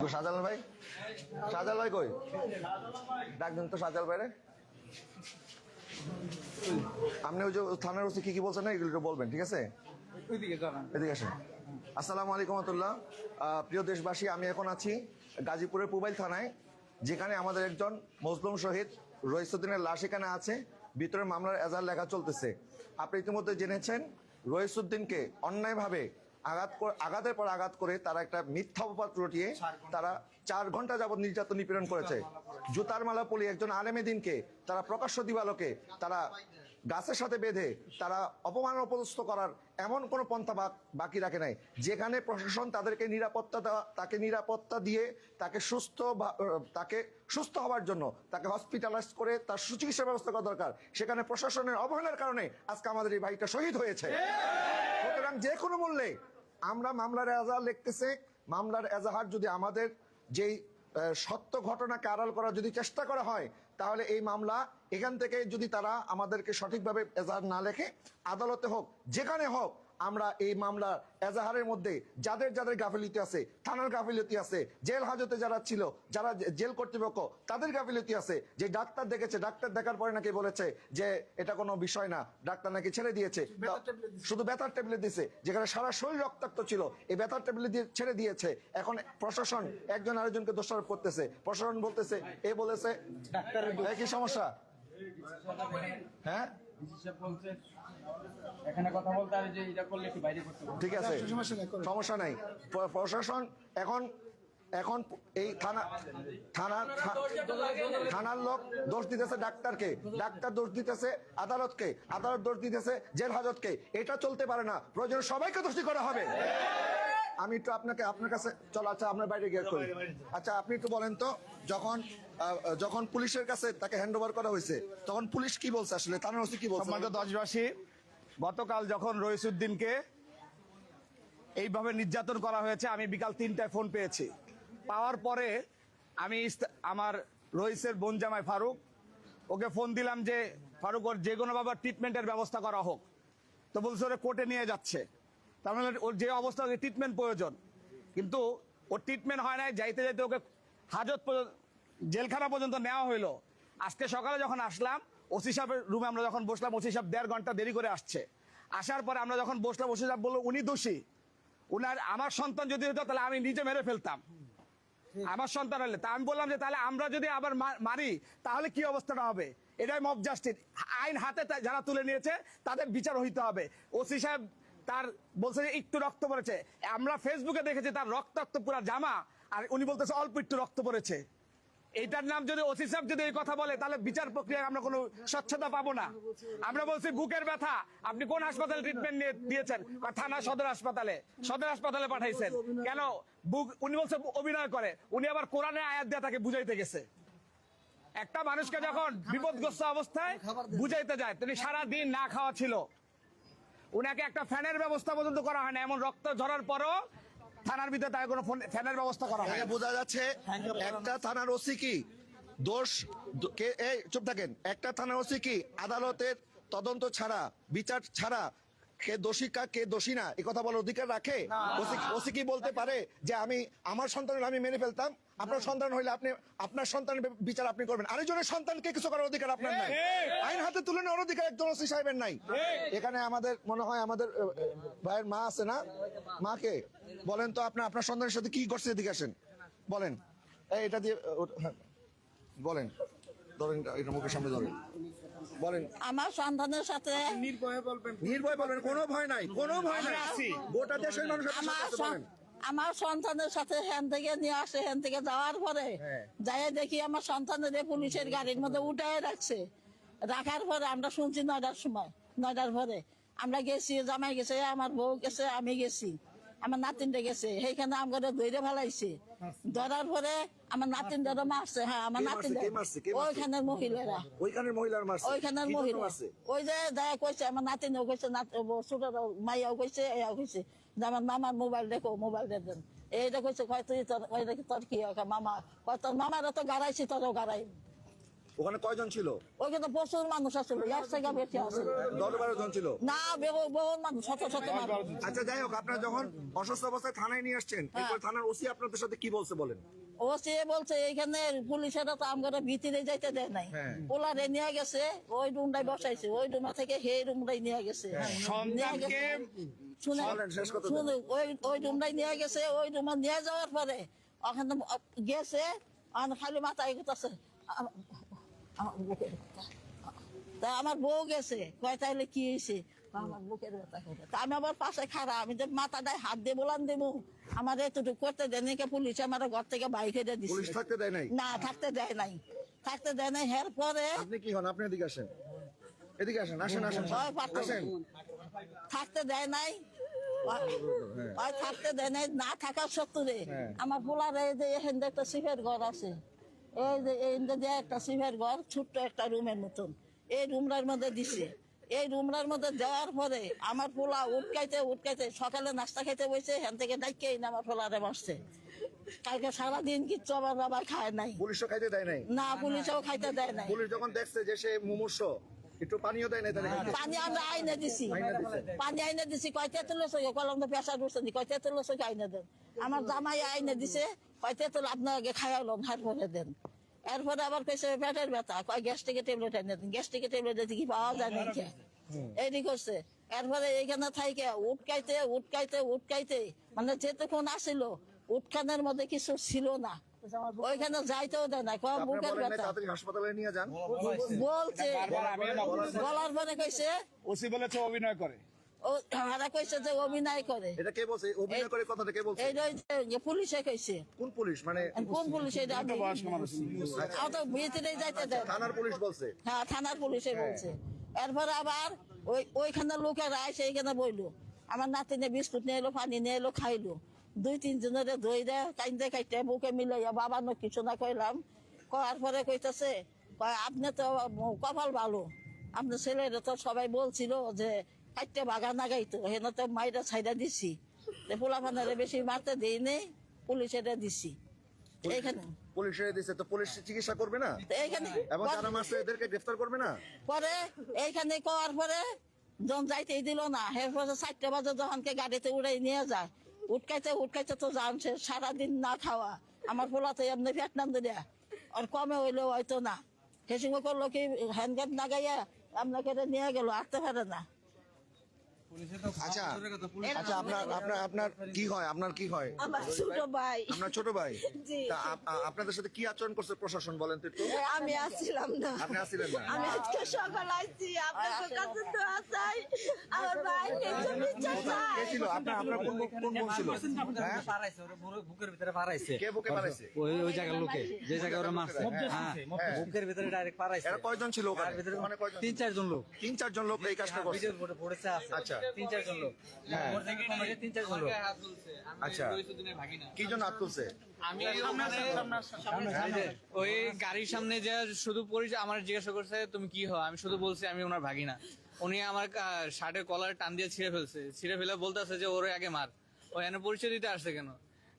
শাহজালাল ভাই? শাহজালাল ভাই কই? ডাক দিন তো ভাই রে আপনি ওই যে থানার ওসি কি কি বলছেন না এগুলো বলবেন ঠিক আছে? এদিকে আসেন। আসসালামু আলাইকুম প্রিয় দেশবাসী আমি এখন আছি গাজীপুরের পুবাইল থানায় যেখানে আমাদের একজন মজলুম শহীদ রইসুদ্দিনের লাশ এখানে আছে। ভিতরে মামলার এজার লেখা চলতেছে। আপনি ইতিমধ্যে জেনেছেন রইসুদ্দিনকে অন্যায়ভাবে আঘাত করে আঘাতের পর আঘাত করে তারা একটা মিথ্যা অপবাদ রটিয়ে তারা চার ঘণ্টা যাবত নির্যাতন নিপীড়ন করেছে। জুতার মালা পলি একজন আলেমে দিনকে তারা প্রকাশ্য দিবালোকে তারা গাছের সাথে বেঁধে তারা অপমান অপদস্থ করার এমন কোনো পন্থা বাকি রাখে নাই। যেখানে প্রশাসন তাদেরকে নিরাপত্তা দেওয়া তাকে নিরাপত্তা দিয়ে তাকে সুস্থ তাকে সুস্থ হওয়ার জন্য তাকে হসপিটালাইজ করে তার সুচিকিৎসা ব্যবস্থা করা দরকার। সেখানে প্রশাসনের অবহেলার কারণে আজকে আমাদের এই ভাইটা শহীদ হয়েছে। সুতরাং যে কোনো মূল্যে আমরা মামলার এজাহার লিখতেছে, মামলার এজাহার যদি আমাদের যেই সত্য ঘটনাকে আড়াল করার যদি চেষ্টা করা হয়, তাহলে এই মামলা এখান থেকে যদি তারা আমাদেরকে সঠিকভাবে এজাহার না লেখে, আদালতে হোক, যেখানে হোক আমরা এই মামলা এজাহারের মধ্যে যাদের যাদের গাফিলতি আছে থানার গাফিলতি আছে জেল হাজতে যারা ছিল যারা জেল কর্তৃপক্ষ তাদের গাফিলতি আছে যে ডাক্তার দেখেছে ডাক্তার দেখার পরে নাকি বলেছে যে এটা কোনো বিষয় না ডাক্তার নাকি ছেড়ে দিয়েছে। শুধু ব্যথার ট্যাবলেট দিছে। যেখানে সারা শরীর রক্তাক্ত ছিল এই ব্যথার ট্যাবলেট দিয়ে ছেড়ে দিয়েছে। এখন প্রশাসন একজন আরেকজনকে দোষারোপ করতেছে প্রশাসন বলতেছে এ বলেছে ডাক্তারের এ কি সমস্যা? হ্যাঁ? এখানে কথা বলতে হবে যে এটা করলে কি বাইরে করতে ঠিক আছে। সমস্যা নেই, প্রশাসন এখন এখন এই থানা থানা থানার লোক দোষ দিতেছে ডাক্তারকে। ডাক্তার দোষ দিতেছে আদালতকে। আদালত দোষ দিতেছে জেল হাজতকে। এটা চলতে পারে না। প্রয়োজন সবাইকে দোষী করা হবে। আমি একটু আপনাকে আপনার কাছে চলো আচ্ছা আপনার বাইরে গিয়ে করি। আচ্ছা আপনি একটু বলেন তো যখন যখন পুলিশের কাছে তাকে হ্যান্ড ওভার করা হয়েছে তখন পুলিশ কি বলছে আসলে? থানার ওসি কি বলছে? দেশবাসী গতকাল যখন রইসুদ্দিনকে এইভাবে নির্যাতন করা হয়েছে, আমি বিকাল তিনটায় ফোন পেয়েছি। পাওয়ার পরে আমি আমার রইসের বোন জামাই ফারুক, ওকে ফোন দিলাম যে, ফারুক, ওর যে কোনোভাবে ট্রিটমেন্টের ব্যবস্থা করা হোক। তো বলছে, ওরা কোর্টে নিয়ে যাচ্ছে। তার মানে ওর যে অবস্থা ওকে ট্রিটমেন্ট প্রয়োজন। কিন্তু ওর ট্রিটমেন্ট হয় নাই, যাইতে যাইতে ওকে হাজত জেলখানা পর্যন্ত নেওয়া হইল। আজকে সকালে যখন আসলাম ওসি সাহেবের রুমে আমরা যখন বসলাম, ওসি সাহেব দেড় ঘণ্টা দেরি করে আসছে। আসার পরে আমরা যখন বসলাম, ওসি সাহেব বলল, উনি দোষী। উনার, আমার সন্তান যদি হতো, তাহলে আমি নিজে মেরে ফেলতাম। আমার সন্তান হলে। তা আমি বললাম যে, তাহলে আমরা যদি আবার মারি, তাহলে কি অবস্থাটা হবে? এটাই মব জাস্টিস আইন হাতে যারা তুলে নিয়েছে, তাদের বিচার হইতে হবে। ওসি সাহেব তার বলছে যে, একটু রক্ত পড়েছে। আমরা ফেসবুকে দেখেছি, তার রক্তাক্ত পুরা জামা, আর উনি বলতেছে, অল্প একটু রক্ত পড়েছে। এটার নাম যদি ওসি সাহেব যদি এই কথা বলে, তাহলে বিচার প্রক্রিয়ায় আমরা কোনো স্বচ্ছতা পাবো না। আমরা বলছি, বুকের ব্যথা, আপনি কোন হাসপাতালে ট্রিটমেন্ট নিয়ে দিয়েছেন? থানা সদর হাসপাতালে। সদর হাসপাতালে পাঠাইছেন। কেন? বুক, উনি বলছে, অভিনয় করে। উনি আবার কোরআনে আয়াত দিয়ে তাকে বুঝাইতে গেছে। একটা মানুষকে যখন বিপদগ্রস্ত অবস্থায় বুঝাইতে যায়, তিনি সারা দিন না খাওয়া ছিল। উনাকে একটা ফ্যানের ব্যবস্থা পর্যন্ত করা হয় না। এমন রক্ত ঝরার পরও থানার ভিতরে তার কোনো ফোন- ফ্যানের ব্যবস্থা করা হয় বোঝা যাচ্ছে একটা থানার ওসি কি দোষ? কে এই চুপ থাকেন। একটা থানার ওসি কি আদালতের তদন্ত ছাড়া বিচার ছাড়া কে দোষী কা কে দোষী না? এই কথা বলার অধিকার রাখে? ওসি কি বলতে পারে যে আমি আমার সন্তানের আমি মেনে ফেলতাম? আপনার সন্তান হইলে আপনি আপনার সন্তানের বিচার আপনি করবেন। আরেকজনের সন্তানকে কিছু করার অধিকার আপনার নাই। আইন হাতে তুলে নেওয়ার অধিকার একজন ওসি সাহেবের নাই। এখানে আমাদের মনে হয় আমাদের ভাইয়ের মা আছে না? মাকে? বলেন তো আপনার আপনার সন্তানের সাথে কি করছে এদিকে আসেন। বলেন। এই এটা দিয়ে হ্যাঁ। বলেন। ধরেন এটা মুখের সামনে ধরেন। বলেন। আমার সন্তানের সাথে নির্ভয়ে বলবেন। নির্ভয় বলবেন কোনো ভয় নাই কোনো ভয় নাই। গোটা দেশের আমার বলেন। আমার সন্তানের সাথে হ্যান থেকে নিয়ে আসে হ্যান থেকে যাওয়ার পরে হ্যাঁ। যাই দেখি আমার সন্তানের পুলিশের গাড়ির মধ্যে উঠায় রাখছে। রাখার পরে আমরা শুনছি নয়টার সময় নয়টার পরে। আমরা গেছি জামাই গেছে আমার বউ গেছে আমি গেছি। আমার নাতিনটা গেছে সেইখানে আমাকে ধৈর্য ফেলাইছে। ধরার পরে আমার নাতিন ধরে মারছে হ্যাঁ আমার নাতিন? ওইখানের মহিলারা। ওইখানের মহিলার মারছে? ওইখানের মহিলা? ওই যে দেখা কইছে আমার নাতিনও কইছে ছোট মাইয়াও কইছে এও কইছে যে আমার মামার মোবাইল দেখো মোবাইল দেন এইটা কইছে কয় তুই তোর তোর কি? মামা কয় তোর মামারা তো গাড়াইছি তোরও গাড়াই ওখানে কয়জন ছিল? ওইখানে তো প্রচুর মানুষ আসছিল এক জায়গা বেশি আসছিল দশ বারো জন ছিল? না বহু বহু মানুষ শত শত আচ্ছা যাই হোক আপনারা যখন অসুস্থ অবস্থায় থানায় নিয়ে আসছেন এরপর থানার ওসি আপনাদের সাথে কি বলছে বলেন? ও সে বলছে এইখানে পুলিশেরা তো আমরা ভিতরে যাইতে দেয় নাই। হ্যাঁ। পোলারে নিয়ে গেছে ওই রুমটাই বসাইছে ওই রুমা থেকে সেই রুমটাই নিয়ে গেছে। শুনে কথা শুনে ওই ওই রুমটাই নিয়ে গেছে ওই রুমে নিয়ে যাওয়ার পরে ওখানে গেছে আর খালি মাথায় গেছে তা আমার বউ গেছে কয় তাইলে কি হয়েছে আমার বুকের ব্যথা করে। তা আমি আবার পাশে আমি যে মাথাটায় হাত দিয়ে বলান দেবো আমার এতটুকু করতে দেয়নি কে পুলিশ আমার ঘর থেকে বাইক হেঁটে দিচ্ছে থাকতে দেয় নাই? না থাকতে দেয় নাই। থাকতে দেয় নাই হের পরে আপনি কি হন? আপনি এদিকে আসেন। এদিকে আসেন আসেন আসেন হয় থাকতে দেয় নাই ওই থাকতে দেয় নাই না থাকার সত্ত্বে হ্যাঁ। আমার পোলার এই যে এখানে একটা সিফের ঘর আছে এই যে এই একটা সিফের ঘর ছোট্ট একটা রুমের মতন। এই রুমটার মধ্যে দিছে। এই রুমটার মধ্যে দেওয়ার পরে আমার পোলা উটকাইতে উটকাইতে সকালে নাস্তা খাইতে বসে এখান থেকে ডাইকেই না আমার পোলারে বসছে। কালকে সারাদিন কিচ্ছু আমার বাবা খায় নাই। পুলিশও খাইতে দেয় নাই? না পুলিশও খাইতে দেয় নাই। পুলিশ যখন দেখছে যে সে মুমূর্ষ একটু পানিও দেয় নাই তাহলে পানি আমরা আইনে দিছি। পানি আইনে দিছি কলম তো পেশা আইনে দেন? আমার জামাই আইনে দিছে কয় তেতুল আপনার আগে খাইয়ালন হার পরে দেন। এরপরে আবার পেটের ব্যথা। কয় গ্যাস্ট্রিকের ট্যাবলেট এনে দেন গ্যাস্ট্রিকের ট্যাবলেট দিতে কি পাওয়া যায় না কে? এইটি করছে। এরপরে এইখানে থাইকে উটকাইতে উটকাইতে উটকাইতে মানে যেতক্ষণ আসিল উটখানের মধ্যে কিছু ছিল না। ওইখানে যাইতেও দেয় না কয় বুকের ব্যথা। হাসপাতালে নিয়ে যান। বলছে বলার পরে কইছে ওসি বলেছে অভিনয় করে। ও হারা কইছে যে অভিনয় করে। এটা কে বলছে? অভিনয় করে কথাটা কে বলছে? এইটা যে পুলিশে কইছে। কোন পুলিশ? মানে কোন পুলিশ? এটা আমি আও তো ভিতরে যাইতে দেয়। না। থানার পুলিশ বলছে। হ্যাঁ থানার পুলিশে বলছে। এরপরে আবার ওই ওইখানে লোকেরা এইখানে বইলো। আমার নাতিনে বিস্কুট নিয়ে এলো পানি নিয়ে এলো খাইলো। দুই তিনজনের ধই দে কাইন্দে কাইতে বুকে মিলাইয়া বাবা ন কিছু না কইলাম। কয়ার পরে কইতাছে কয় আপনি তো কপাল ভালো। আপনার ছেলেরা তো সবাই বলছিল যে কাইতে বাগা না গাইতো হেন তো মাইরা ছাইরা দিছি। পোলা ফানারে বেশি মারতে দেই নেই পুলিশের দিছি। এইখানে। পুলিশে দিছে তো পুলিশ চিকিৎসা করবে না? এইখানে এবং মারছে এদেরকে গ্রেফতার করবে না? পরে এইখানে করার পরে যাইতেই দিল না। এরপরে চারটে বাজে যখনকে গাড়িতে উড়াই নিয়ে যায় উটকাইতে উটকাইতে তো জানছে সারাদিন না খাওয়া। আমার পোলাতে এমনি পেট নাম দিলে আর কমে হইলেও হয়তো না। হেসিং করল কি হ্যান্ড হ্যান্ডগ্যাপ না গাইয়া আপনাকে নিয়ে গেল আসতে পারে না। আচ্ছা। আচ্ছা আপনার আপনার আপনার কি হয়? আপনার কি হয়? আমার ছোট ভাই। আপনার ছোট ভাই? তা আপ- আপনাদের সাথে কি আচরণ করছে প্রশাসন বলেন তো একটু? আমি আসছিলাম না। আপনি আসছিলেন না? আমি আজকে সকাল আসছি আপনার কাছে তো আসাই। আমার ভাই কিছু নিচ্ছে কে চাই। ছিল? আপনার আপনার কোন কোন বোন ছিল? হ্যাঁ? পারাইছে ওরা বুড়ো বুকের ভিতরে পারাইছে? কে বুকে ওই ওই জায়গার লোকে। যে জায়গায় ওরা মারছে। হ্যাঁ। বুকের ভিতরে ডাইরেক্ট পারাইছে এরা কয়জন ছিল ওখানে? কয়জন তিন চারজন লোক। তিন চারজন লোক এই কাজটা করছে। ভিডিওর পড়েছে আছে। আচ্ছা। তিন চারজন লোক হলে তিন চারজন লোক। আচ্ছা। কি জন্য হাত তুলছে? আমি ওই গাড়ির সামনে যে শুধু পরিচয় আমার জিজ্ঞাসা করছে তুমি কি হও? আমি শুধু বলছি আমি ওনার ভাগিনা। উনি আমার শার্টের কলার টান দিয়ে ছিঁড়ে ফেলছে। ছিঁড়ে ফেলে বলতেছে যে ওরে আগে মার। ও এনে পরিচয় দিতে আসছে কেন?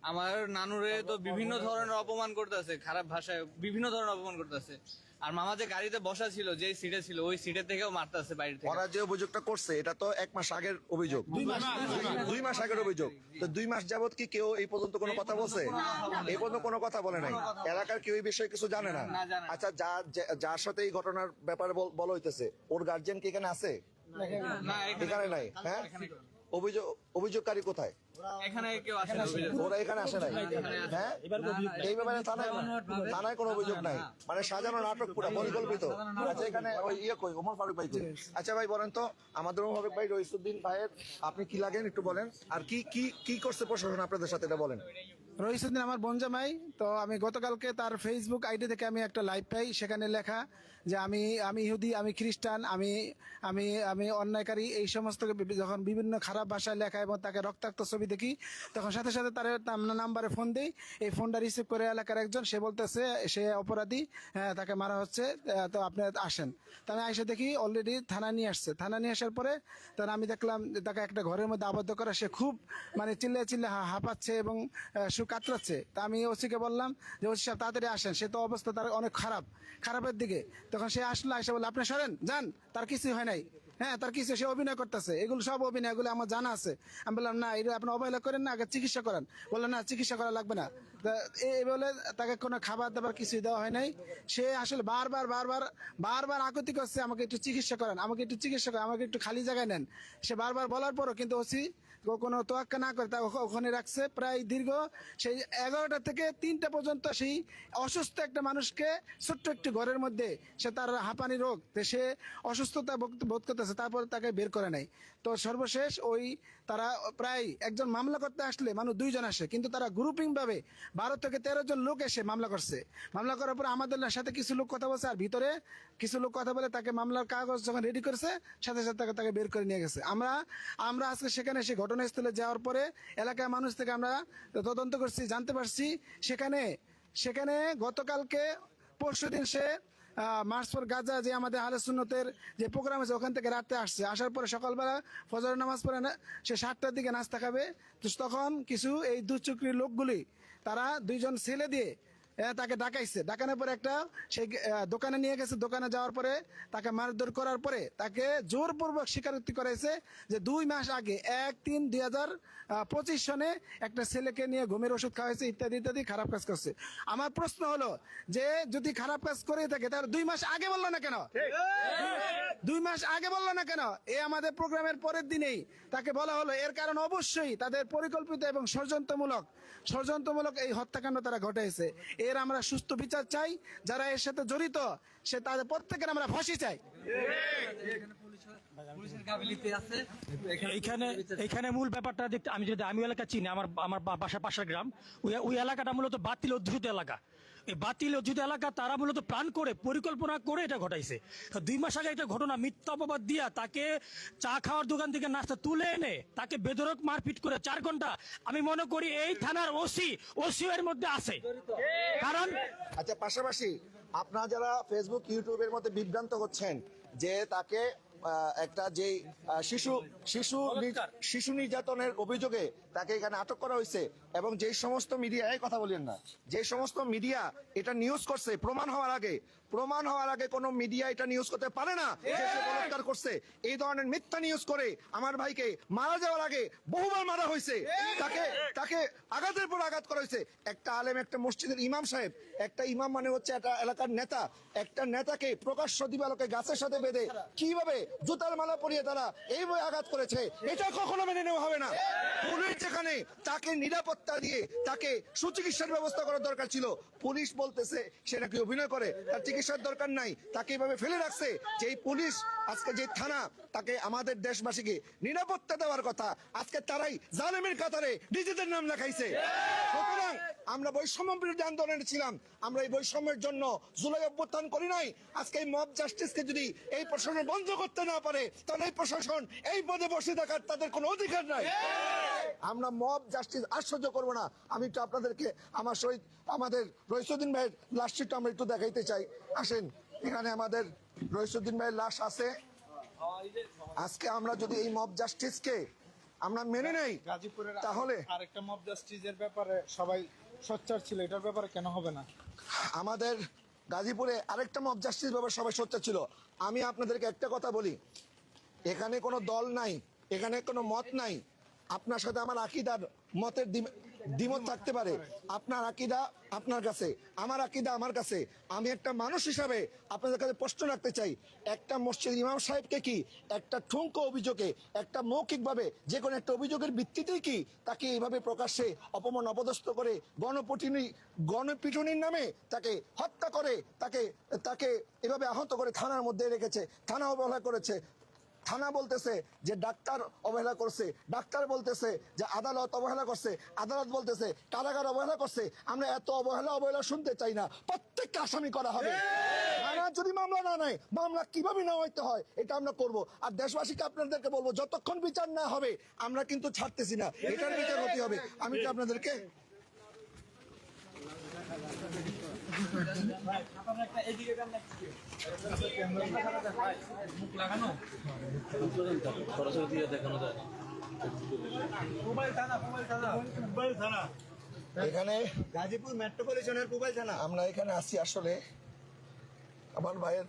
আমার নানুরে তো বিভিন্ন ধরনের অপমান করতেছে খারাপ ভাষায় বিভিন্ন ধরনের অপমান করতেছে। আর মামা যে গাড়িতে বসা ছিল যে সিটে ছিল ওই সিটের থেকেও মারতেছে বাইরে থেকে। ওরা যে অভিযোগটা করছে এটা তো এক মাস আগের অভিযোগ। দুই মাস আগের অভিযোগ। তো দুই মাস যাবত কি কেউ এই পর্যন্ত কোনো কথা বলছে? এই পর্যন্ত কোনো কথা বলে নাই। এলাকার কেউ এই বিষয়ে কিছু জানে না? না, জানে না। আচ্ছা যা- যার সাথে এই ঘটনার ব্যাপারে বল- হইতেছে ওর গার্জিয়ান কি এখানে আছে? না এখানে নাই। হ্যাঁ? অভিযোগ অভিযোগকারী কোথায়? এখানে কেউ আসে না। অভিযোগ। ওরা এখানে আসে নাই? হ্যাঁ? এই ব্যাপারে থানায় থানায় কোনো অভিযোগ নাই? মানে সাজানো নাটক পুরো পরিকল্পিত? আচ্ছা এখানে ওই ইয়ে কই? ওমর ফারুক ভাই আচ্ছা ভাই বলেন তো আমাদের ওমর ফারুক ভাই রইসুদ্দিন ভাইয়ের আপনি কি লাগেন একটু বলেন? আর কি কি কি করছে প্রশাসন আপনাদের সাথে এটা বলেন। রহিসুদ্দিন আমার বনজামাই তো আমি গতকালকে তার ফেসবুক আইডি থেকে আমি একটা লাইভ পাই সেখানে লেখা যে আমি আমি ইহুদি, আমি খ্রিস্টান, আমি আমি আমি অন্যায়কারী, এই সমস্ত যখন বিভিন্ন খারাপ ভাষায় লেখা এবং তাকে রক্তাক্ত ছবি দেখি, তখন সাথে সাথে তার নাম্বারে ফোন দিই। এই ফোনটা রিসিভ করে এলাকার একজন, সে বলতেছে, সে অপরাধী হ্যাঁ তাকে মারা হচ্ছে তো আপনি আসেন। তো আমি এসে দেখি অলরেডি থানা নিয়ে আসছে। থানা নিয়ে আসার পরে তখন আমি দেখলাম তাকে একটা ঘরের মধ্যে আবদ্ধ করা, সে খুব মানে চিল্লে চিল্লে হাঁপাচ্ছে এবং সু কাতরাচ্ছে। তা আমি ওসিকে বললাম যে, ওসি সাহেব, তাড়াতাড়ি আসেন। সে তো অবস্থা তার অনেক খারাপ। খারাপের দিকে তখন সে আসলো, এসে বলে আপনি সরেন, যান। তার কিছুই হয় নাই। হ্যাঁ তার কিছু সে অভিনয় করতেছে। এগুলো সব অভিনয় এগুলো আমার জানা আছে। আমি বললাম, না এটা আপনি অবহেলা করেন না, আগে চিকিৎসা করেন। বললেন না, চিকিৎসা করা লাগবে না। এই বলে তাকে কোনো খাবার দাবার কিছুই দেওয়া হয় নাই। সে আসলে বারবার বারবার বারবার আকুতি করছে, আমাকে একটু চিকিৎসা করেন, আমাকে একটু চিকিৎসা করেন, আমাকে একটু খালি জায়গায় নেন। সে বারবার বলার পরও কিন্তু ওসি কোনো তোয়াক্কা না করে, তা ওখ- ওখানে রাখছে। প্রায় দীর্ঘ সেই এগারোটা থেকে তিনটা পর্যন্ত সেই অসুস্থ একটা মানুষকে ছোট্ট একটি ঘরের মধ্যে সে তার হাঁপানি রোগ সে অসুস্থতা বোধ- করতেছে, তারপর তাকে বের করে নাই তো সর্বশেষ ওই তারা প্রায় একজন মামলা করতে আসলে মানুষ দুইজন আসে, কিন্তু তারা গ্রুপিং ভাবে বারো থেকে তেরো জন লোক এসে মামলা করছে। মামলা করার পর আমাদের সাথে কিছু লোক কথা বলছে আর ভিতরে কিছু লোক কথা বলে তাকে মামলার কাগজ যখন রেডি করেছে, সাথে সাথে তাকে তাকে বের করে নিয়ে গেছে। আমরা আমরা আজকে সেখানে সেই ঘটনাস্থলে যাওয়ার পরে এলাকার মানুষ থেকে আমরা তদন্ত করছি, জানতে পারছি। সেখানে সেখানে গতকালকে পরশু দিন সে মার্চপুর গাজা যে আমাদের আলে সুন্নতের যে প্রোগ্রাম আছে, ওখান থেকে রাতে আসছে। আসার পরে সকালবেলা ফজর নামাজ পড়ে না, সে সাতটার দিকে নাস্তা খাবে। তো তখন কিছু এই দুচক্রী লোকগুলি, তারা দুইজন ছেলে দিয়ে তাকে ডাকাইছে। ডাকানোর পরে একটা সেই দোকানে নিয়ে গেছে। দোকানে যাওয়ার পরে তাকে মারধর করার পরে তাকে জোরপূর্বক স্বীকারোক্তি করাইছে যে দুই মাস আগে এক তিন দুই হাজার পঁচিশ সনে একটা ছেলেকে নিয়ে ঘুমের ওষুধ খাওয়াইছে ইত্যাদি ইত্যাদি খারাপ কাজ করছে। আমার প্রশ্ন হলো যে যদি খারাপ কাজ করে থাকে তাহলে দুই মাস আগে বলল না কেন? দুই মাস আগে বলল না কেন? এ আমাদের প্রোগ্রামের পরের দিনেই তাকে বলা হলো। এর কারণ অবশ্যই তাদের পরিকল্পিত এবং ষড়যন্ত্রমূলক ষড়যন্ত্রমূলক এই হত্যাকাণ্ড তারা ঘটাইছে। এর আমরা সুস্থ বিচার চাই যারা এর সাথে জড়িত সে তাদের প্রত্যেকের আমরা ফাঁসি চাই। এইখানে এখানে মূল ব্যাপারটা দেখতে আমি যদি আমি এলাকা চিনি আমার আমার বাসা পাশের গ্রাম। ওই ওই এলাকাটা মূলত বাতিল অধ্যুষিত এলাকা। বাতিল অধ্যুষিত এলাকা তারা মূলত প্ল্যান করে, পরিকল্পনা করে এটা ঘটাইছে। দুই মাস আগে একটা ঘটনা মিথ্যা অপবাদ দিয়া তাকে চা খাওয়ার দোকান থেকে নাস্তা তুলে এনে তাকে বেধরক মারপিট করে চার ঘণ্টা। আমি মনে করি এই থানার ওসি ওসি এর মধ্যে আছে। কারণ আচ্ছা পাশাপাশি আপনারা যারা ফেসবুক ইউটিউবের মধ্যে বিভ্রান্ত হচ্ছেন যে তাকে একটা যে শিশু শিশু শিশু নির্যাতনের অভিযোগে তাকে এখানে আটক করা হয়েছে এবং যে সমস্ত মিডিয়া এই কথা বলেন না যে সমস্ত মিডিয়া এটা নিউজ করছে প্রমাণ হওয়ার আগে প্রমাণ হওয়ার আগে কোনো মিডিয়া এটা নিউজ করতে পারে না যে সে বলাৎকার করছে। এই ধরনের মিথ্যা নিউজ করে আমার ভাইকে মারা যাওয়ার আগে বহুবার মারা হয়েছে। তাকে তাকে আঘাতের পর আঘাত করা হয়েছে। একটা আলেম একটা মসজিদের ইমাম সাহেব একটা ইমাম মানে হচ্ছে একটা এলাকার নেতা একটা নেতাকে প্রকাশ্য দিবালোকে গাছের সাথে বেঁধে কীভাবে জুতার মালা পরিয়ে তারা এইভাবে আঘাত করেছে। এটা কখনো মেনে নেওয়া হবে না। পুলিশ যেখানে তাকে নিরাপত্তা দিয়ে তাকে সুচিকিৎসার ব্যবস্থা করার দরকার ছিল, পুলিশ বলতেছে সে নাকি অভিনয় করে। তার চিকিৎসার দরকার নাই, তাকে এইভাবে ফেলে রাখছে। যে পুলিশ আজকে যে থানা, তাকে আমাদের দেশবাসীকে নিরাপত্তা দেওয়ার কথা, আজকে তারাই জালেমের কাতারে নিজেদের নাম লেখাইছে। সুতরাং আমরা বৈষম্য বিরোধী আন্দোলনে ছিলাম, আমরা এই বৈষম্যের জন্য জুলাই অভ্যুত্থান করি নাই। আজকে এই মব জাস্টিসকে যদি এই প্রশ্ন বন্ধ করতে না পারে তাহলে এই প্রশাসন এই পদে বসে থাকার তাদের কোনো অধিকার নাই। আমরা মব জাস্টিস সহ্য করব না। আমি একটু আপনাদেরকে আমার সহিত আমাদের রইসুদ্দিন ভাইয়ের লাশটা আমরা একটু দেখাইতে চাই। আসেন এখানে আমাদের রইসুদ্দিন ভাইয়ের লাশ আছে। আজকে আমরা যদি এই মব জাস্টিসকে আমরা মেনে নেই গাজীপুরের তাহলে আরেকটা মব জাস্টিসের ব্যাপারে সবাই সোচ্চার ছিল এটার ব্যাপারে কেন হবে না? আমাদের গাজীপুরে আরেকটা মব জাস্টিস ব্যাপারে সবাই সোচ্চার ছিল। আমি আপনাদেরকে একটা কথা বলি। এখানে কোনো দল নাই, এখানে কোনো মত নাই। আপনার সাথে আমার আকিদার, মতের দ্বিমত থাকতে পারে। আপনার আকিদা আপনার কাছে, আমার আকিদা আমার কাছে। আমি একটা মানুষ হিসাবে আপনাদের কাছে প্রশ্ন রাখতে চাই, একটা মসজিদ ইমাম সাহেবকে কি একটা ঠুনকো অভিযোগে, একটা মৌখিকভাবে যে কোনো একটা অভিযোগের ভিত্তিতেই কি তাকে এইভাবে প্রকাশ্যে অপমান অপদস্থ করে গণপিটুনি, গণপিটুনির নামে তাকে হত্যা করে, তাকে তাকে এভাবে আহত করে থানার মধ্যে রেখেছে, থানা অবহেলা করেছে থানা বলতেছে যে ডাক্তার অবহেলা করছে। ডাক্তার বলতেছে যে আদালত অবহেলা করছে। আদালত বলতেছে, কারাগার অবহেলা করছে। আমরা এত অবহেলা অবহেলা শুনতে চাই না। প্রত্যেককে আসামি করা হবে। থানা যদি মামলা না নেয়, মামলা কীভাবে না হইতে হয়, এটা আমরা করব। আর দেশবাসীকে আপনাদেরকে বলব, যতক্ষণ বিচার না হবে, আমরা কিন্তু ছাড়তেছি না। এটার বিচার হতে হবে। আমি কি আপনাদেরকে এখানে গাজীপুর মেট্রোপলিটনের মোবাইল থানা। আমরা এখানে আসি আসলে। আমার ভাইয়ের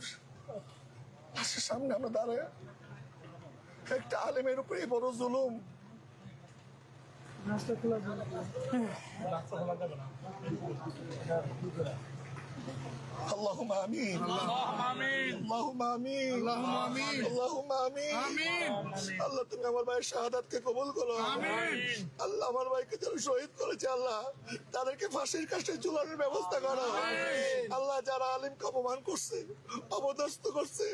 পাশের সামনে আমরা দাঁড়ায়। একটা আলেমের উপরে বড় জুলুম। اللهم امين اللهم امين اللهم امين اللهم امين اللهم امين আল্লাহ তুমি আমার ভাইয়ের শাহাদাতকে কবুল করো আমিন আল্লাহ আমার ভাইকে যারা শহীদ করেছে আল্লাহ তাদেরকে ফাঁসির কাছে ঝুলানোর ব্যবস্থা করো আল্লাহ যারা আলিমকে অপমান করছে অবদস্ত করছে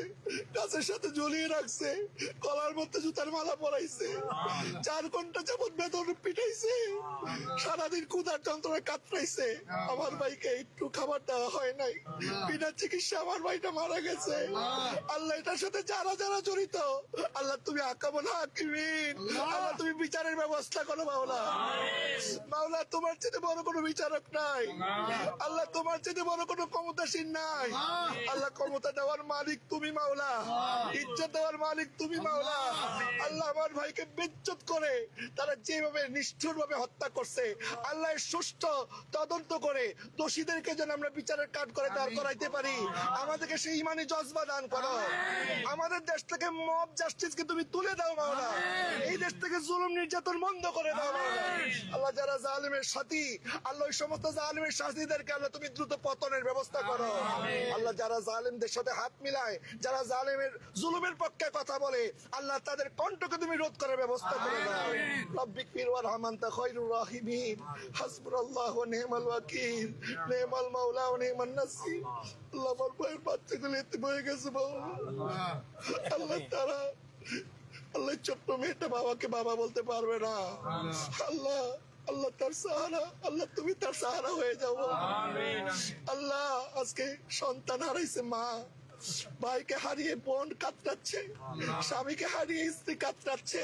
গাছের সাথে ঝুলিয়ে রাখছে কলার মধ্যে জুতার মালা পরাইছে চার ঘন্টা যাবত বেতন পিটাইছে সারাদিন কুদার যন্ত্রণায় কাতরাইছে আমার ভাইকে একটু খাবার দেওয়া হয় নাই। বিনা চিকিৎসা আমার ভাইটা মারা গেছে। আল্লাহ। এটার সাথে যারা যারা জড়িত আল্লাহ তুমি হাকিমিন। আল্লাহ। তুমি বিচারের ব্যবস্থা করো মাওলা। মাওলা তোমার চেয়ে বড় কোনো বিচারক নাই। আল্লাহ। তোমার চেয়ে বড় কোনো ক্ষমতাসীন নাই। আল্লাহ। ক্ষমতা দেওয়ার মালিক তুমি মাওলা। ইজ্জত দেওয়ার মালিক তুমি মাওলা। আল্লাহ আমার ভাইকে বেজ্জত করে তারা যেভাবে নিষ্ঠুর ভাবে হত্যা করছে আল্লাহ সুষ্ঠু তদন্ত করে দোষীদেরকে যেন আমরা বিচারের কাঠ করে দাঁড় করাইতে পারি। আমাদেরকে সেই ইমানি জজবা দান করো। আমাদের দেশ থেকে মব জাস্টিসকে তুমি তুলে দাও মাওলা এই দেশ থেকে জুলুম নির্যাতন বন্ধ করে দাও আল্লাহ যারা জালিমের সাথী আল্লাহ ওই সমস্ত জালিমের সাথীদেরকে আল্লাহ তুমি দ্রুত পতনের ব্যবস্থা করো। আল্লাহ যারা জালিমদের সাথে হাত মিলায় যারা জালিমের জুলুমের পক্ষে কথা বলে আল্লাহ তাদের কণ্ঠকে তুমি রোধ করার ব্যবস্থা করে দাও। রব্বিক খায়রুর রাহিমিন ওয়া নি'মাল ওয়াকিল। নি'মাল মাওলা ওয়া নি'মান আল্লাহ আমার ভাইয়ের বাচ্চাগুলো এতে হয়ে গেছে বাবা। আল্লাহ। তারা আল্লাহ ছোট্ট মেয়েটা বাবাকে বাবা বলতে পারবে না। আল্লাহ। আল্লাহ তার সাহারা আল্লাহ তুমি তার সাহারা হয়ে যাও। আল্লাহ আজকে সন্তান হারাইছে মা। ভাইকে হারিয়ে বোন কাতরাচ্ছে স্বামীকে হারিয়ে স্ত্রী কাতরাচ্ছে।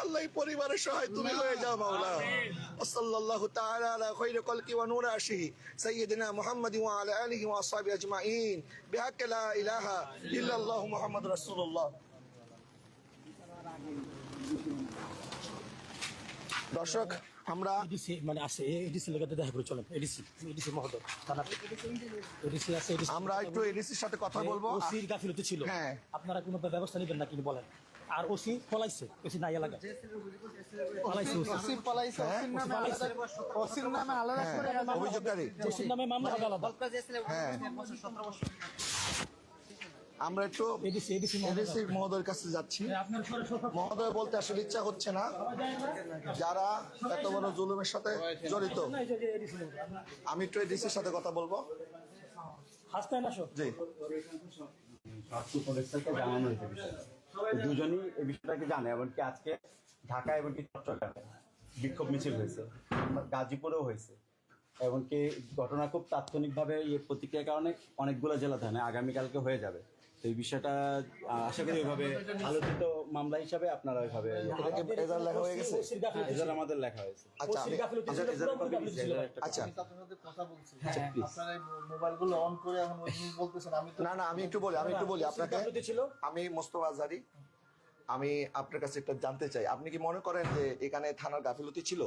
আল্লাহ। পরিবারের সহায় তুমি হয়ে যাও মাওলা। সাল্লাল্লাহু তাআলা আলা কলকি ওয়া নূর আশি সাইয়্যিদিনা মুহাম্মাদি ওয়া আলা আলিহি ওয়া আসহাবি আজমাইন। বিহাক্কি লা ইলাহা ইল্লাল্লাহু মুহাম্মাদুর রাসূলুল্লাহ। দর্শক আমরা এডিসি মানে আছে এডিসি লেগাতে দেখা করে চলেন এডিসি এডিসি মহোদয় থানা এডিসি আছে এডিসি আমরা একটু এডিসির সাথে কথা বলব। ওসির গাফিলতি ছিল। হ্যাঁ। আপনারা কোনো ব্যবস্থা নেবেন না কিন্তু বলেন? আর ওসি পলাইছে ওসি নাই এলাকা পলাইছে ওসি পালাইছে ওসির নামে আলাদা ওসির আলাদা করে হ্যাঁ, অভিযোগকারী ওসির নামে মামলা আলাদা। হ্যাঁ। আমরা একটু এডিসি মহোদয়ের কাছে যাচ্ছি। সরে মহোদয় বলতে আসলে ইচ্ছা হচ্ছে না। যারা এত বড় জুলুমের সাথে জড়িত। আমি একটু এডিসির সাথে কথা বলব। জি জানানো হয়েছে বিষয়টা দুজনই এই বিষয়টাকে জানে এমনকি আজকে ঢাকা এমনকি চট্টগ্রামে বিক্ষোভ মিছিল হয়েছে গাজীপুরেও হয়েছে। এমনকি ঘটনা খুব তাৎক্ষণিকভাবে ইয়ে প্রতিক্রিয়ার কারণে অনেকগুলো জেলা থানে আগামীকালকে হয়ে যাবে। তো এই বিষয়টা আশা করি ওইভাবে আলোচিত মামলা হিসাবে আপনারা ওইভাবে এজার লেখা হয়ে গেছে? এজার আমাদের লেখা হয়েছে। আচ্ছা আচ্ছা কথা বলছি please. আপনারা মোবাইলগুলো অন করে এখন ওই জিনিস বলতেছেন আমি না না আমি একটু বলি আমি একটু বলি আপনাকে আমি মোস্তফা আজারি আমি আপনার কাছে একটা জানতে চাই। আপনি কি মনে করেন যে এখানে থানার গাফিলতি ছিল?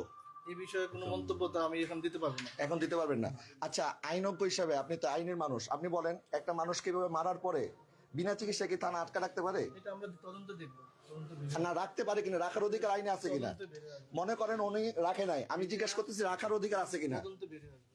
এই বিষয়ে কোনো মন্তব্য তো আমি এখন দিতে পারব না। এখন দিতে পারবেন না। আচ্ছা আইনজ্ঞ হিসাবে আপনি তো আইনের মানুষ। আপনি বলেন একটা মানুষ কীভাবে মারার পরে বিনা চিকিৎসা কি থানা আটকা রাখতে পারে? এটা আমরা তদন্ত দেখব। না রাখতে পারে কিনা? রাখার অধিকার আইনে আছে কিনা? মনে করেন উনি রাখে নাই। আমি জিজ্ঞেস করতেছি রাখার অধিকার আছে কিনা? তদন্ত বের হবে।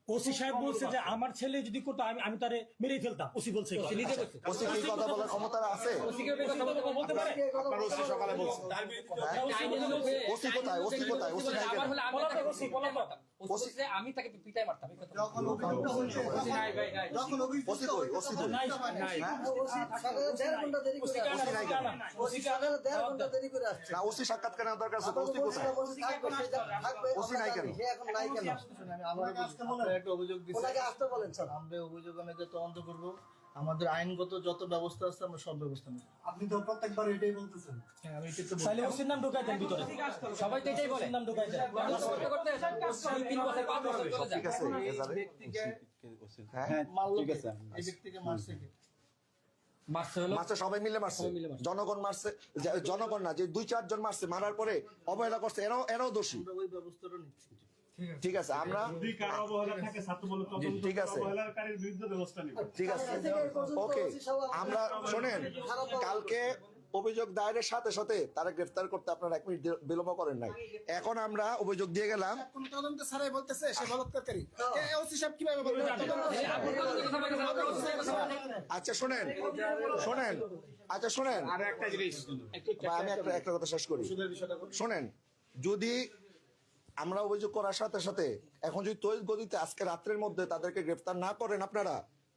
ওসি সাহেব বলছে যে আমার ছেলে যদি করতো আমি আমি তারে মেরেই ফেলতাম ওসি বলছে ওসি কি কথা বলার ক্ষমতা আছে? বলতে পারে? আপনার ওসি সকালে বলছে তার বিরুদ্ধে? ওসি কোথায়? ওসি কোথায়? ওসি নাই কেন? OC OC. আমি তাকে পিটাই মারতাম ওসি কই ওসি কই নাই হ্যাঁ? ওসি কানা ওসি নাই। কেন? ওসি কানা না ওসি সাক্ষাৎকার নেওয়ার দরকার আছে ওসি কোথায়? ওসি নাই কেন? আমি আবার আপনারা একটা অভিযোগ দিচ্ছি আমরা অভিযোগ আমি যে তদন্ত করব। আমাদের আইনগত যত ব্যবস্থা আছে আমরা সব ব্যবস্থা নেব। আপনি তো প্রত্যেকবার এটাই বলতেছেন। হ্যাঁ আমি এটা তো বলছি। তাহলে ওসির নাম ঢুকাই দেন ভিতরে। সবাই তো এটাই বলে। নাম ঢুকাই দেন। তিন বছর পাঁচ বছর চলে ঠিক আছে? হ্যাঁ? হ্যাঁ মারলো ঠিক আছে এই ব্যক্তিকে মারছে। কে? মারছে সবাই মিলে মারছে। জনগণ মারছে জনগণ না যে দুই চারজন মারছে মারার পরে অবহেলা করছে এরাও এরাও দোষী। ওই ব্যবস্থাটা নিচ্ছি। ঠিক আছে। আমরা যদি কারও অবহেলা থাকে ছাত্র বলে তদন্ত ঠিক আছে। অবহেলাকারীর বিরুদ্ধে ব্যবস্থা নিবে। ঠিক আছে। ওকে আমরা শোনেন কালকে অভিযোগ দায়েরের সাথে সাথে তারা গ্রেফতার করতে আপনারা এক মিনিট বিলম্ব করেন নাই। এখন আমরা অভিযোগ দিয়ে গেলাম। বলবে? আচ্ছা শোনেন শোনেন আচ্ছা শোনেন। আর একটা জিনিস। বা আমি একটা একটা কথা শেষ করি। শোনেন যদি আমরা অভিযোগ করার সাথে সাথে এখন যদি তৈরি গতিতে আজকে রাত্রের মধ্যে তাদেরকে গ্রেফতার না করেন আপনারা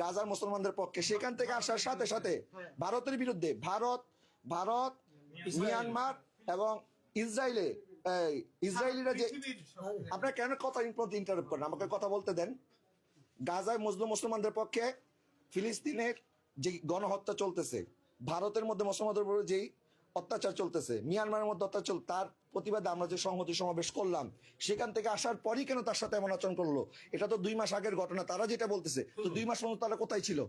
গাজার মুসলমানদের পক্ষে। সেখান থেকে আসার সাথে সাথে ভারতের বিরুদ্ধে ভারত ভারত মিয়ানমার এবং ইসরায়েলে ইসরায়েলিরা যে আপনারা কেন কথা ইন্টারাপ্ট করেন? আমাকে কথা বলতে দেন। গাজায় মুসলিম মুসলমানদের পক্ষে ফিলিস্তিনের যে গণহত্যা চলতেছে ভারতের মধ্যে মুসলমানদের উপরে যেই অত্যাচার চলতেছে মিয়ানমারের মধ্যে অত্যাচার তার প্রতিবাদে আমরা যে সংহতি সমাবেশ করলাম সেখান থেকে আসার পরই কেন তার সাথে এমন আচরণ করল? এটা তো দুই মাস আগের ঘটনা তারা যেটা বলতেছে তো দুই মাস পর্যন্ত তারা কোথায় ছিল?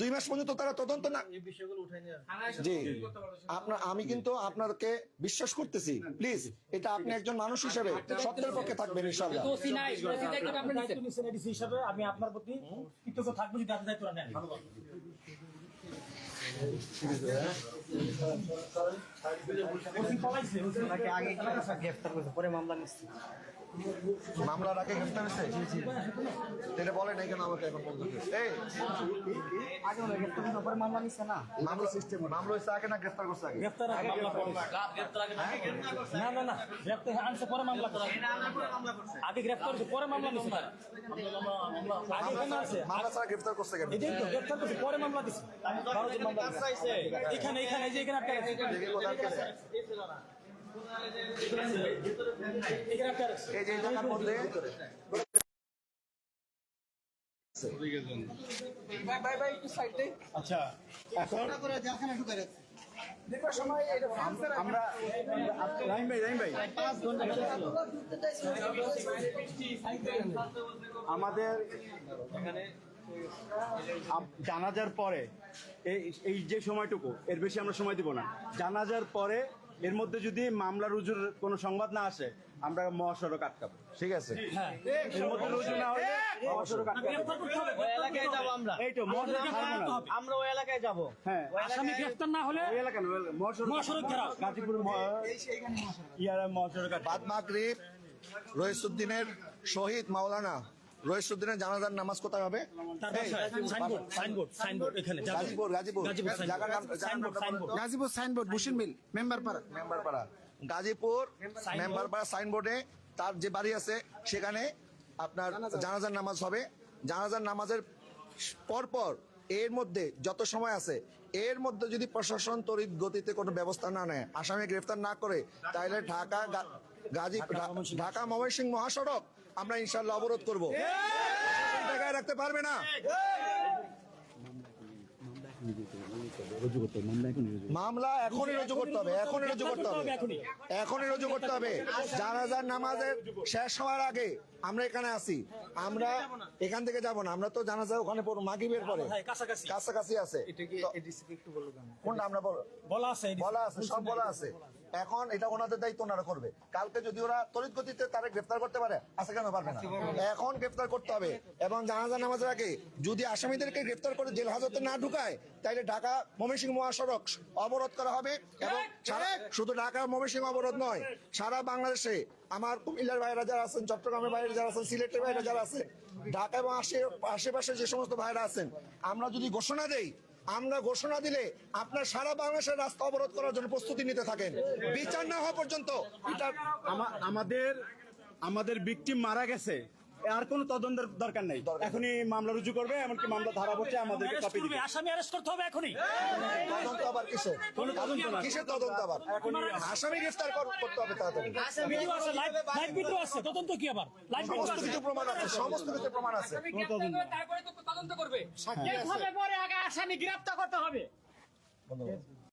দুই মাস পর্যন্ত তারা তদন্ত না এই বিষয়গুলো উঠাই নিয়ে জি। আপনার আমি কিন্তু আপনাকে বিশ্বাস করতেছি প্লিজ এটা আপনি একজন মানুষ হিসেবে সত্যের পক্ষে থাকবেন দায়িত্ব আমি আপনার প্রতি কৃতজ্ঞ থাকব যদি আপনি দায়িত্বটা নেন। ওসি আগে গ্রেফতার করছে পরে মামলা নিচ্ছে। মামলার আগে গ্রেফতার হয়েছে? এটা বলেন এই কেন আমাকে এখন বলতে এই হয় মামলা নিচ্ছে না? মামলা সিস্টেম মামলা হয়েছে আগে না গ্রেফতার করছে আগে? গ্রেফতার আগে মামলা করে। না না না গ্রেফতার আনছে পরে মামলা করা আগে গ্রেফতার করছে পরে মামলা নিচ্ছে তারা। আগে এখানে আছে। মামলা ছাড়া গ্রেফতার করছে কেন? এটাই তো গ্রেফতার করছে পরে মামলা দিছে। এখানে এখানে যে এখানে আটকে আছে। আমাদের আম- জানাজার পরে, এই যে সময়টুকু, এর বেশি আমরা সময় দিব না। জানাজার পরে এর মধ্যে যদি মামলা রুজুর কোনো সংবাদ না আসে আমরা মহাসড়ক আটকাবো। ঠিক আছে। এর মধ্যে রুজু না হলে মহাসড়ক আটকাবো। গ্রেফতার করতে হবে ওই এলাকায় যাব আমরা। এই তো মহাসড়ক গ্রেফতার ছাড়বো করতে না। হবে। আমরা ওই এলাকায় যাব। হ্যাঁ। আসামি গ্রেফতার না হলে এলাকা না, ওই এলাকা, মহাসড়ক মহাসড়ক গাজীপুর ইয়ারা মহাসড়ক বাদ মাগরিব রইসুদ্দিনের শহীদ মাওলানা রইসুদ্দিনের জানাজার নামাজ কোথায় হবে? তার এই, বাসায় সাইনবোর্ড সাইনবোর্ড সাইনবোর্ড এখানে Gazipur Gazipur. Gazipur signboard mill member পাড়া মেম্বার পাড়া গাজীপুর মেম্বার পাড়া সাইনবোর্ডে। তার যে বাড়ি আছে সেখানে আপনার জানাজার নামাজ হবে। জানাজার নামাজের পরপর এর মধ্যে যত সময় আছে এর মধ্যে যদি প্রশাসন তড়িৎ গতিতে কোনো ব্যবস্থা না নেয় আসামি গ্রেফতার না করে তাহলে ঢাকা গাজী ঢাকা ময়মনসিংহ মহাসড়ক আমরা ইনশাল্লাহ অবরোধ করব। জায়গায় রাখতে পারবে না। মামলা এখনই রুজু করতে হবে এখনই রুজু করতে হবে। এখনই। এখনই রুজু করতে হবে। জানাজার নামাজের শেষ হওয়ার আগে আমরা এখানে আছি। আমরা এখান থেকে যাব না। আমরা তো জানাজা ওখানে পড়ব মাগিবের পরে। কাছাকাছি। কাছাকাছি আছে। কোনটা আমরা বলো বলা আছে বলা আছে সব বলা আছে। এখন এটা ওনাদের দায়িত্ব, ওনারা করবে। কালকে যদি ওরা তড়িৎ গতিতে তারা গ্রেফতার করতে পারে আজকে কেন পারবে না? এখন গ্রেফতার করতে হবে এবং জানাজা নামাজের আগে যদি আসামিদেরকে গ্রেফতার করে জেল হাজতে না ঢুকায় তাহলে ঢাকা ময়মনসিংহ মহাসড়ক অবরোধ করা হবে এবং সারা- শুধু ঢাকা ময়মনসিংহ অবরোধ নয়, সারা বাংলাদেশে আমার কুমিল্লার বাইরে যারা আছেন, চট্টগ্রামের বাইরে যারা আছেন, সিলেটের বাইরে যারা আছে ঢাকা এবং আশেপাশে যে সমস্ত ভাইরা আছেন, আমরা যদি ঘোষণা দেই আমরা ঘোষণা দিলে আপনার সারা বাংলাদেশের রাস্তা অবরোধ করার জন্য প্রস্তুতি নিতে থাকেন। বিচার না হওয়া পর্যন্ত আমাদের আমাদের বিক্টিম মারা গেছে। আর কোনো তদন্তের দরকার নেই। এখনই মামলা রুজু করবে এমনকি মামলা ধারা বসে আমাদেরকে কপি দিবে। আসামি অ্যারেস্ট করতে হবে এখনই। তদন্ত আবার কিসের? কোনো তদন্ত না কিসের তদন্ত আবার? এখন আসামি গ্রেফতার কর- করতে হবে তাড়াতাড়ি। ভিডিও আছে লাইভ লাইভ ভিডিও আছে তদন্ত কি আবার? লাইভ ভিডিও আছে। কিছু প্রমাণ আছে সমস্ত কিছু প্রমাণ আছে। তারপরে তো তদন্ত করবে। পরে আগে আসামি গ্রেফতার করতে হবে।